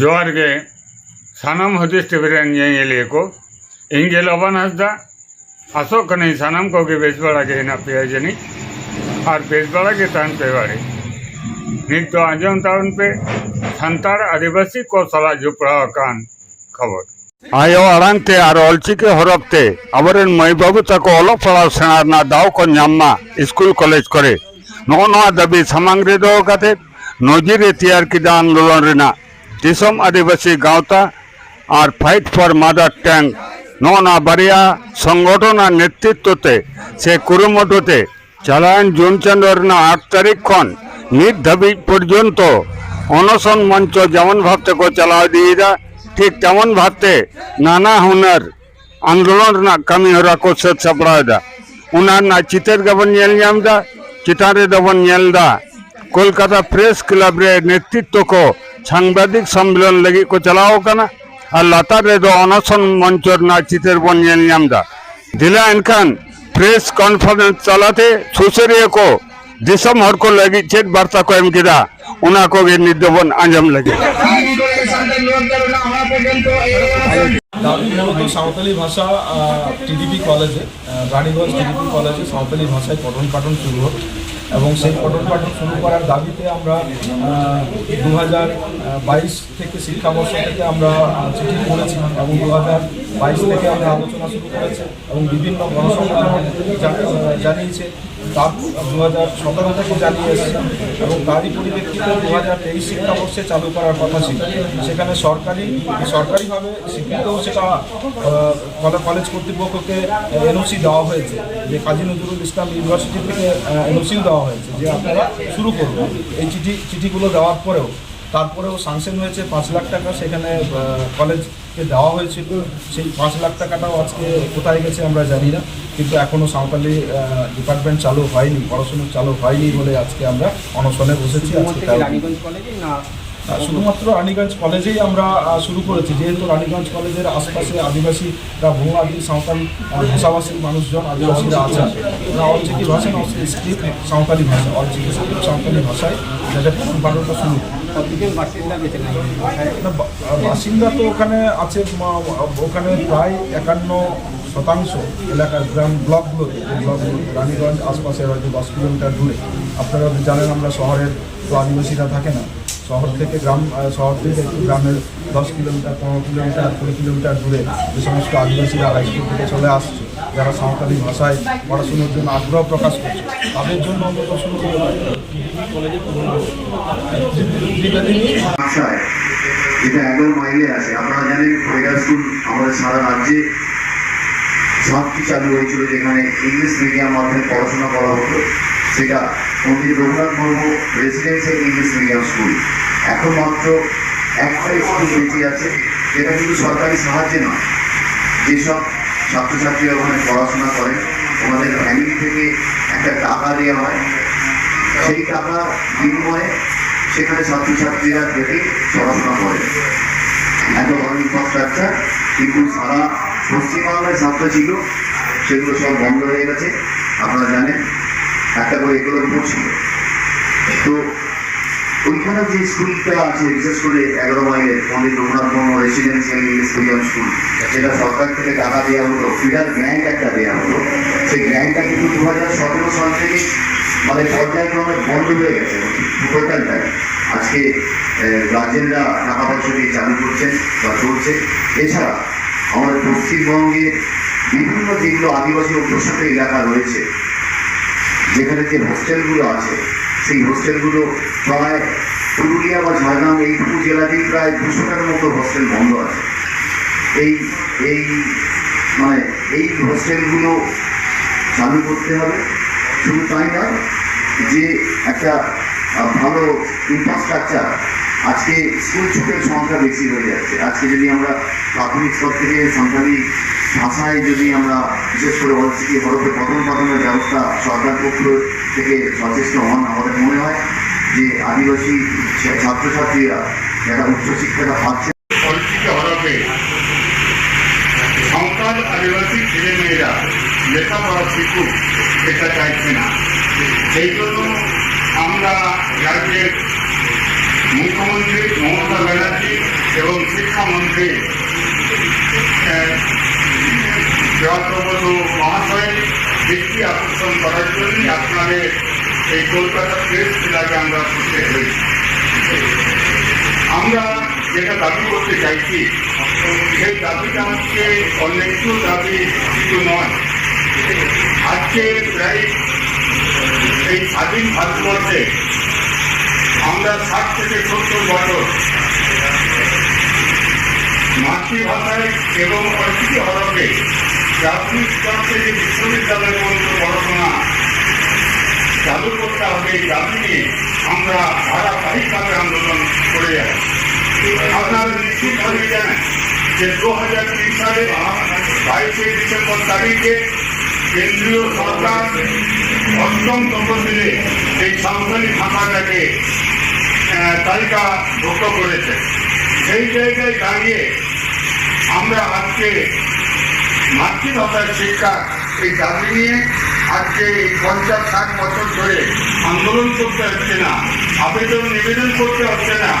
জোয়ারগে সানাম হদিস টিবিরান ইলেকো ইঙ্গে লবান হাসদা আসো কনে সানাম কোগে বেজবাড়াগে হিনা পেয়াজনি। আর বেজবাড়াগে তান পেবাড়ে। নিত্য আজম তাউন পে সান্তার আদিবাসী কো সালা জুপড়া কান খবর। আয়ো আড়াংতে আর অলচিকে হরপতে, আবরেন মইবাবু তাকে অলপ পড়াও সেনার না দাও কো নাম্মা স্কুল কলেজ করে। নও নয়া দাবি সামাংরে দাও কাতে নজিরে তৈয়ার কিদান লোলন রেনা। दिसम आदिवासी गावता और फाइट फॉर मदर टैंक नौना बारिया संगठन नेतृत्व से कुरुमुटते चालान जून चंद्र आठ तारीख खन नीट धाबी पर्यत तो। अनशन मंच जेमन भावते को चला दिए ठीक तेमन भावते नाना हुनर। आंदोलन कमीहर को सेपड़ा उनना चितर गेलदा चितान दा। कोलकाता प्रेस क्लाब नेतृत्व को সাংবাদিক সম্মেলন লাগি কো চালাও কানা। আর লাতার রেদো অনশন মঞ্চ না চিতের বঞ্জন নামদা দিলা এনখান প্রেস কনফারেন্স চালাতে সুসেরিয়ে কো। দেশম হর কো লাগি চেট বার্তা কো এম গিদা উনা কো গে নির্দেবন আঞ্জাম লাগে। দারুণের মতো সাঁওতালি ভাষা টিডিপি কলেজে রানীগঞ্জ টিডিপি কলেজে সাঁওতালি ভাষায় পঠন পাঠন শুরু হোক। এবং সেই পটল পাঠন শুরু করার দাবিতে আমরা দু হাজার বাইশ থেকে শিক্ষাবর্ষ থেকে আমরা চিঠি করেছি এবং দু হাজার বাইশ থেকে আমরা আলোচনা শুরু করেছি এবং বিভিন্ন গণসংগঠন জানিয়েছে তার দু হাজার সতেরো থেকে জানিয়ে এসেছে এবং তারই পরিপ্রেক্ষিতে দু হাজার তেইশ শিক্ষাবর্ষে চালু করার কথা ছিল। সেখানে সরকারি, সরকারিভাবে স্বীকৃতও সেটা কলেজ কর্তৃপক্ষকে এনওসি দেওয়া হয়েছে। যে কাজী নজরুল ইসলাম ইউনিভার্সিটি থেকে এনওসিও দেওয়া হয়েছে যে আপনারা শুরু করবেন এই চিঠি, চিঠিগুলো দেওয়ার পরেও, তারপরেও সাংশন হয়েছে পাঁচ লাখ টাকা। সেখানে কলেজকে দেওয়া হয়েছিল। সেই পাঁচ লাখ টাকাটাও আজকে কোথায় গেছে আমরা জানি না। কিন্তু এখনও সাঁওতালি ডিপার্টমেন্ট চালু হয়নি পড়াশুনো চালু হয়নি বলে আজকে আমরা অনশনে বসেছি। আজকে শুধুমাত্র রানীগঞ্জ কলেজেই আমরা শুরু করেছি। যেহেতু রানীগঞ্জ কলেজের আশপাশে আদিবাসীরা বহু আদি সাঁওতালি আহ, ভাষাভাষী মানুষজন আদিবাসীরা ওরা অলচিকি ভাষা স্ক্রিপ্ট সাঁওতালি ভাষা অলচিকি স্ক্রিপ্ট সাঁওতালি ভাষায় যাদের বারোটা শুরু। বাসিন্দা তো ওখানে আছে ওখানে প্রায় একান্ন শতাংশ এলাকার গ্রাম ব্লকগুলোতে যে ব্লকগুলো রানীগঞ্জ, আশপাশে হয়তো দশ কিলোমিটার দূরে। আপনারা জানেন আমরা শহরের তো আদিবাসীরা থাকে না। শহর থেকে গ্রাম শহর থেকে একটু গ্রামের দশ কিলোমিটার, পনেরো কিলোমিটার, কুড়ি কিলোমিটার দূরে যে সমস্ত আদিবাসীরা হাই স্কুল থেকে চলে আসছে, যারা সাঁওতালি ভাষায় পড়াশুনোর জন্য আগ্রহ প্রকাশ করছে, তাদের জন্য অন্তত শুরু করে যেটা এগারো মাইলে আছে আপনারা জানেন ফেডার স্কুল আমাদের সারা রাজ্যে সাতটি চালু হয়েছিল যেখানে ইংলিশ মিডিয়াম মাধ্যমে পড়াশোনা করা হতো। সেটা Pandit Raghunath Murmu residential English medium school এখন মাত্র একটাই স্কুল বেঁচে আছে, যেটা কিন্তু সরকারি সাহায্যে নয়। যেসব ছাত্রছাত্রীরা ওখানে পড়াশোনা করে ওনাদের ফ্যামিলি থেকে একটা টাকা দেওয়া হয়। সেই টাকা বিনিময়ে সেখানে ছাত্রছাত্রীরা থেকে পড়াশোনা করে এত বড় ইনফ্রাস্ট্রাকচার কিন্তু সারা পশ্চিমবাংলায় ছাত্র ছিল, সেগুলো সব বন্ধ হয়ে গেছে, আপনারা জানেন, একটা করে এগুলোর উপর ছিল। তো ওইখানে যে স্কুলটা আছে, বিশেষ করে এগারো মাইলে Pandit Raghunath Murmu residential English medium school যেটা সরকার থেকে টাকা দেওয়া হতো ফিডার গ্র্যান্ট একটা দেওয়া হতো সেই গ্র্যান্টটা কিন্তু দু হাজার সতেরো সাল থেকে মানে পর্যায়ক্রমে বন্ধ হয়ে গেছে টোটালটাই আজকে গার্জেনরা টাকা পয়সা দিয়ে চালু করছেন বা চলছে এছাড়া আমাদের পশ্চিমবঙ্গে বিভিন্ন যেগুলো আদিবাসী অধ্যুষিত এলাকা রয়েছে। যেখানে যে হোস্টেলগুলো আছে, সেই হোস্টেলগুলো প্রায় পুরুলিয়া বা ঝাড়গ্রাম এইটুকু জেলাতেই প্রায় দুশোটার মতো হোস্টেল বন্ধ আছে। এই এই মানে এই হোস্টেলগুলো চালু করতে হবে। শুধু তাই নয়, যে একটা ভালো ইনফ্রাস্ট্রাকচার আজকে স্কুল ছুটের সংখ্যা বেশি হয়ে যাচ্ছে। আজকে যদি আমরা প্রাথমিক স্তর থেকে সাঁওতালি ভাষায় যদি আমরা, বিশেষ করে বলছি কি, হরফে পঠন পাঠনের ব্যবস্থা সরকার পক্ষ থেকে সচেষ্ট হন আমাদের মনে হয় যে আদিবাসী ছাত্রছাত্রীরা যারা উচ্চশিক্ষাটা পাচ্ছে, পরিচিত হরফে সাঁওতাল আদিবাসী ছেলেমেয়েরা লেখাপড়া শিখুক, এটা চাইছে না। সেই জন্য আমরা রাজ্যের মুখ্যমন্ত্রী মমতা ব্যানার্জি এবং শিক্ষামন্ত্রী জয়প্রবত জয়প্রবধূ মহাশয় দৃষ্টি আকর্ষণ করার জন্যই আপনাদের এই কলকাতা প্রেস ক্লাবে আমরা উপস্থিত হয়েছি। আমরা যেটা দাবি করতে চাইছি, সেই দাবিটা হচ্ছে একটু দাবি কিছু নয়। আজকে প্রায় এই স্বাধীন ভারতবর্ষে আমরা ষাট থেকে সত্তর বছর মাতৃভাষায় এবং অর্থিত হরফে প্রাথমিক স্তর থেকে বিশ্ববিদ্যালয় পর্যন্ত পড়াশোনা চালু করতে হবে এই নিয়ে আমরা ধারাবাহিকভাবে আন্দোলন করে যাই আপনারা নিশ্চিতভাবে জানেন যে দু হাজার তিন সালে বাইশে ডিসেম্বর তারিখে কেন্দ্রীয় সরকার অষ্টম তফসিলে এই সাঁওতালি ভাষাটাকে তালিকাভুক্ত করেছে। সেই জায়গায় দাঁড়িয়ে আমরা আজকে মাতৃভাষার শিক্ষা এই দাবি নিয়ে আজকে এই পঞ্চাশ ষাট বছর ধরে আন্দোলন করতে হচ্ছে না, আবেদন নিবেদন করতে হচ্ছে না,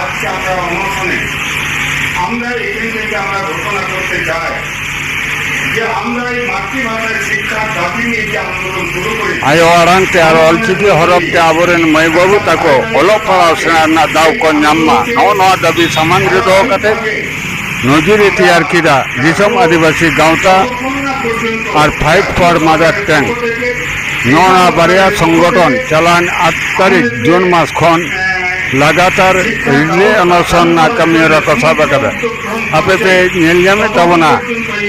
আজকে আমরা অনশনে। আমরা এখান থেকে আমরা ঘোষণা করতে চাই ಅಯ್ಯೋ ಅರಂತೆ ಯಾರು ಅಲ್ಚಿದ್ವಿ ಹೊರಕ್ಕೆ ಅವರನ್ನು ಮೈಬಾಬು ತಕೋ ಒಲೋಪರ ಅವಸರನ್ನ ದಾವ್ಕೊ ನಮ್ಮ ನಾವು ನೋಡಬಿ ಸಮಾನ್ರಿದ ಹೋಗತ್ತೆ নজির এটিআর কিরা রিসম আদিবাসী গাঁওতা আর ফাইট ফর মাদার ট্যাঙ্ক নড়া বাড়িয়া সংগঠন চালান আট তারিখ জুন মাস খন લગાતાર રિલે અનશન નાકામીઓરા કથા બકરા આપણે તે નેલિયામે તવના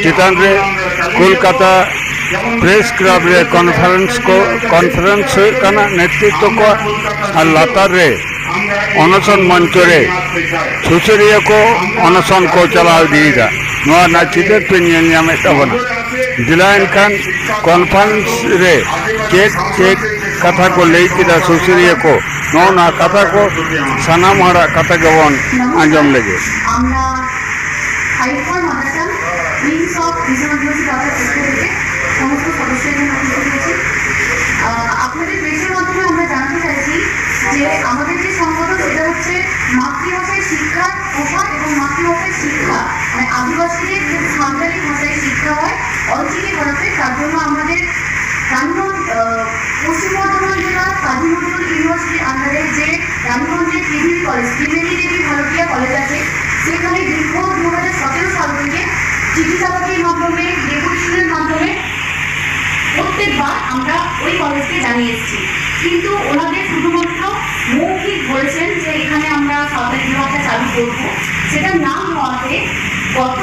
ચિતાનરે કોલકાતા প্রেস ক্লাবে কনফারেন্স কনফারেন্স কানা নেতৃত্ব আর লাতারে অনশন মঞ্চরে সুসরিয়া কো অনশন কো চালাও দিয়েদা নয়া না চিদের পে নিয়ে নিয়ামে তবনা দিলায়ন খান কনফারেন্স রে চেক চেক কথা কো লেই কিদা সুসরিয়া কো ᱱᱚᱜᱼᱚ ᱱᱚᱣᱟ ᱠᱟᱛᱷᱟ ᱠᱚ ᱥᱟᱱᱟᱢ ᱦᱚᱲᱟᱜ ᱠᱟᱛᱷᱟ ᱜᱮᱵᱚᱱ আঞ্জম লেগে আমরা হাইফার mother tongue wings of mission Adivasi দাদার পক্ষ থেকে সমস্ত সদস্যদের উপস্থিত হয়েছি আহ, আপনাদের প্রেসের মাধ্যমে আমরা জানতে চাইছি যে আমাদের যে সংগঠন সেটা হচ্ছে মাতৃভাষায় শিক্ষার প্রসার এবং মাতৃভাষায় শিক্ষা মানে আদিবাসীদের যে সাঁওতালি ভাষায় শিক্ষা হয় অলচিকি ভারতে তার জন্য আমাদের রানীগঞ্জ আহ, পশ্চিম বর্ধমান জেলার কাজী নজরুল ইউনিভার্সিটির আন্ডারে যে রানীগঞ্জের ত্রিবেণী কলেজ ত্রিবেণী দেবী ভারতীয় কলেজ আছে, সেখানে দীর্ঘ দু হাজার সতেরো সাল থেকে চিঠি চাপাতির মাধ্যমে ডেপুটেশনের মাধ্যমে প্রত্যেকবার আমরা ওই কলেজকে জানিয়ে এসেছি। কিন্তু ওনাদের শুধুমাত্র মৌখিক বলেছেন যে এখানে আমরা সাঁওতালি বিভাগটা চালু করব। সেটা না হওয়াতে গত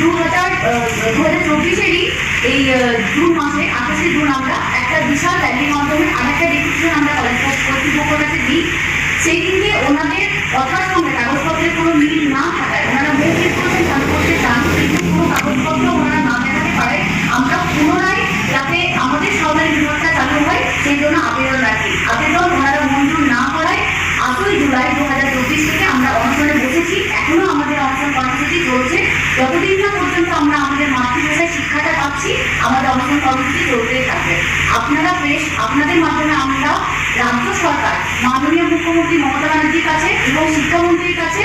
দু হাজার দু হাজার চব্বিশেরই এই জুন মাসে, আঠাশে জুন আমরা একটা বিশাল র্যালির মাধ্যমে আরেকটা ডিসিশন আমরা কলেজ কর্তৃপক্ষ কাছে দিই সেই দিনকে ওনাদের কথার সঙ্গে কাগজপত্রের কোনো মিল না থাকায়, ওনারা মৌখিক বলেছেন, কাগজপত্রের কিন্তু কোনো কাগজপত্র ওনারা আমাদের অনশন কর্মসূচি চলতেই থাকবে আপনারা বেশ, আপনাদের মাধ্যমে আমরা রাজ্য সরকার, মাননীয় মুখ্যমন্ত্রী মমতা ব্যানার্জির কাছে এবং শিক্ষামন্ত্রীর কাছে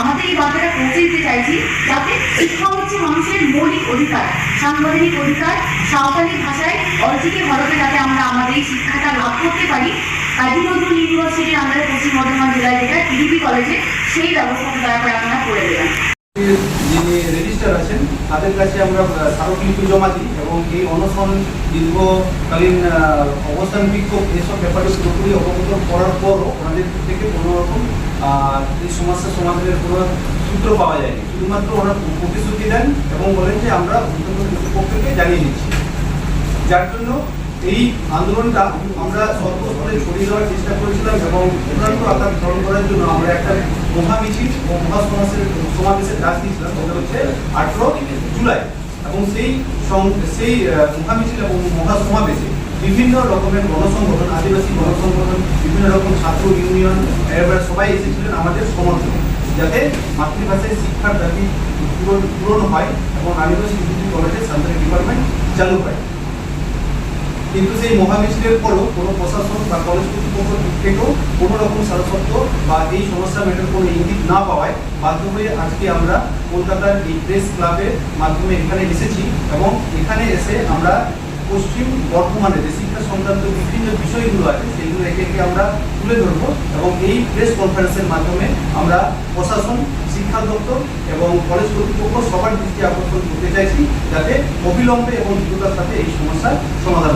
আমাদের এই বার্তাটা পৌঁছে দিতে চাইছি, যাতে শিক্ষা হচ্ছে মানুষের মৌলিক অধিকার, সাংবিধানিক অধিকার, সাঁওতালি ভাষায় অলচিকি ভারতে যাতে আমরা আমাদের এই শিক্ষাটা লাভ করতে পারি কাজী নজরুল ইউনিভার্সিটির আমাদের পশ্চিম বর্ধমান জেলায় যেটা টিডিপি কলেজে সেই ব্যবস্থাটা দয়া করে আপনারা করে দেবেন। যিনি রেজিস্টার আছেন, তাদের কাছে আমরা স্মারকলিপি জমা দিই। এবং এই অনশন দীর্ঘকালীন অবস্থান বিক্ষোভ এসব ব্যাপারে পুরোপুরি অবগত করার পর ওনাদের থেকে কোনো রকম এই সমস্যা সমাধানের কোনো সূত্র পাওয়া যায়নি। শুধুমাত্র ওরা প্রতিশ্রুতি দেন এবং বলেন যে আমরা কর্তৃপক্ষকে জানিয়ে দিচ্ছি। যার জন্য এই আন্দোলনটা আমরা সর্বস্তরে ছড়িয়ে দেওয়ার চেষ্টা করেছিলাম এবং চূড়ান্ত আকার ধারণ করার জন্য আমরা একটা মহা মিছিল ও মহা সমাবেশের সমাবেশের ডাক দিয়েছিলাম, সেটা হচ্ছে আঠেরো জুলাই। এবং সেই সেই আহ, মহা মিছিল এবং মহা সমাবেশে বিভিন্ন রকমের গণসংগঠন আদিবাসী গণসংগঠন বিভিন্ন রকম ছাত্র ইউনিয়ন এবার সবাই এসেছিলেন আমাদের সমর্থন যাতে মাতৃভাষায় শিক্ষার দাবি পূরণ হয় এবং আদিবাসী কলেজে সান্ত্রিক ডিপার্টমেন্ট চালু হয়। কিন্তু সেই মহামিছিলের পরও কোনো প্রশাসন বা কলেজ কর্তৃপক্ষ দিক থেকেও কোনো রকম সারাসত্ব বা এই সমস্যা মেটার কোনো ইঙ্গিত না পাওয়ায় বাধ্য হয়ে আজকে আমরা কলকাতার এই প্রেস ক্লাবের মাধ্যমে এখানে এসেছি এবং এখানে এসে আমরা পশ্চিম বর্ধমানে যে শিক্ষা সংক্রান্ত বিভিন্ন বিষয়গুলো আছে, সেগুলো একে একে আমরা তুলে ধরবো এবং এই প্রেস কনফারেন্সের মাধ্যমে আমরা প্রশাসন, শিক্ষা দপ্তর এবং কলেজ কর্তৃপক্ষ সবার দৃষ্টি আকর্ষণ করতে চাইছি যাতে অবিলম্বে এবং দ্রুততার সাথে এই সমস্যার সমাধান।